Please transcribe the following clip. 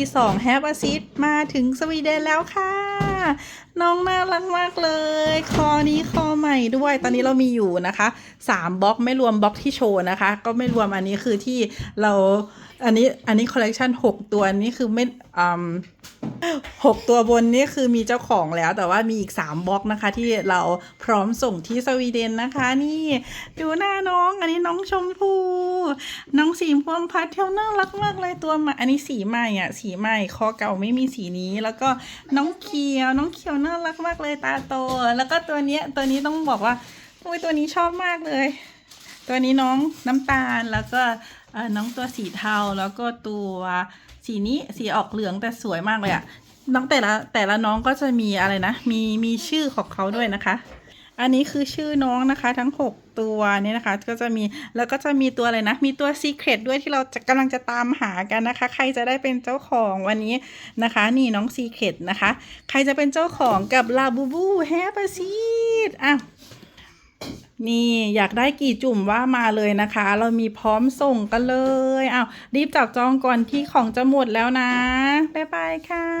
V2 แฮปอาซิดมาถึงสวีเดนแล้วค่ะ น้องน่ารักมากเลย คอนี้คอใหม่ด้วย ตอนนี้เรามีอยู่นะคะ 3บล็อกไม่รวมบล็อกที่โชว์นะคะ ก็ไม่รวมอันนี้คือที่เราอันนี้อันนี้คอลเลกชัน6ตัวนี้คือไม่อืม หกตัวบนนี่คือมีเจ้าของแล้วแต่ว่ามีอีก 3บล็อกนะคะ ที่เราพร้อมส่งที่สวีเดนนะคะ นี่ดูหน้าน้องอันนี้น้องชมพูน้องสีพวงพัดเที่ยวน่ารักมากเลยตัวใหม่อันนี้สีใหม่อะ สีใหม่คอเก่าไม่มีสีนี้แล้วก็น้องเขียวน้องเขียวน่ารักมากเลยตาโต แล้วก็ตัวเนี้ยตัวนี้ต้องบอกว่าอุ้ยตัวนี้ชอบมากเลย ตัวนี้น้องน้ำตาลแล้วก็น้องตัวสีเทาแล้วก็ตัวสีนี้สีออกเหลืองแต่สวยมากเลยอะน้องแต่ละแต่ละน้องก็จะมีอะไรนะ มีมีชื่อของเขาด้วยนะคะ อันนี้คือชื่อน้องนะคะ ทั้ง 6 ตัวเนี่ยนะคะ ก็จะมีแล้วก็จะมีตัวอะไรนะ มีตัว Secret ด้วยที่เราจะกำลังจะตามหากันนะคะ ใครจะได้เป็นเจ้าของวันนี้นะคะ นี่น้อง Secret นะคะ ใครจะเป็นเจ้าของกับลาบูบูแฮปปี้ซีดอะ นี่อยากได้กี่จุ่มว่ามาเลยนะคะ เรามีพร้อมส่งกันเลยเอ้าวรีบจับจองก่อนที่ของจะหมดแล้วนะ บ๊ายบายค่ะ